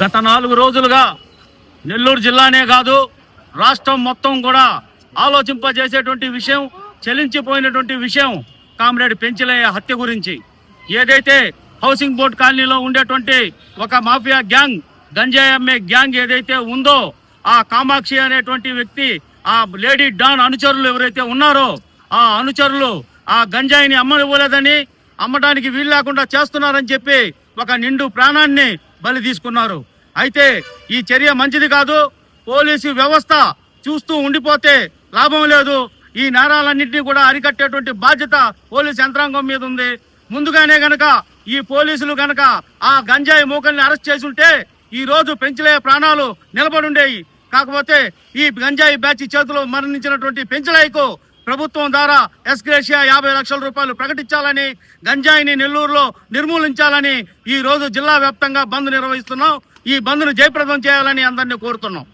గత నాలుగు రోజులుగా నెల్లూరు జిల్లానే కాదు రాష్ట్రం మొత్తం కూడా ఆలోచింపజేసేటువంటి విషయం చెలించిపోయినటువంటి విషయం కామ్రేడ్ పెంచలయ్య హత్య గురించి. ఏదైతే హౌసింగ్ బోర్డ్ కాలనీలో ఉండేటువంటి ఒక మాఫియా గ్యాంగ్ గంజాయి అమ్మే గ్యాంగ్ ఏదైతే ఉందో ఆ కామాక్షి అనేటువంటి వ్యక్తి ఆ లేడీ డాన్ అనుచరులు ఎవరైతే ఉన్నారో ఆ అనుచరులు ఆ గంజాయిని అమ్మనివ్వలేదని అమ్మడానికి వీలు లేకుండా చేస్తున్నారని చెప్పి ఒక నిండు ప్రాణాన్ని బలి తీసుకున్నారు. అయితే ఈ చర్య మంచిది కాదు. పోలీసు వ్యవస్థ చూస్తూ ఉండిపోతే లాభం లేదు. ఈ నేరాలన్నింటినీ కూడా అరికట్టేటువంటి బాధ్యత పోలీసు యంత్రాంగం మీద ఉంది. ముందుగానే గనక ఈ పోలీసులు గనక ఆ గంజాయి మూకల్ని అరెస్ట్ చేసుంటే ఈ రోజు పెంచలే ప్రాణాలు నిలబడి ఉండేవి. కాకపోతే ఈ గంజాయి బ్యాచ్ చేతిలో మరణించినటువంటి పెంచలేకు ప్రభుత్వం ద్వారా ఎస్గ్రేషియా యాభై లక్షల రూపాయలు ప్రకటించాలని గంజాయిని నెల్లూరులో నిర్మూలించాలని ఈ రోజు జిల్లా వ్యాప్తంగా బంద్ నిర్వహిస్తున్నాం. ఈ బంద్ను జయప్రదం చేయాలని అందరినీ కోరుతున్నాం.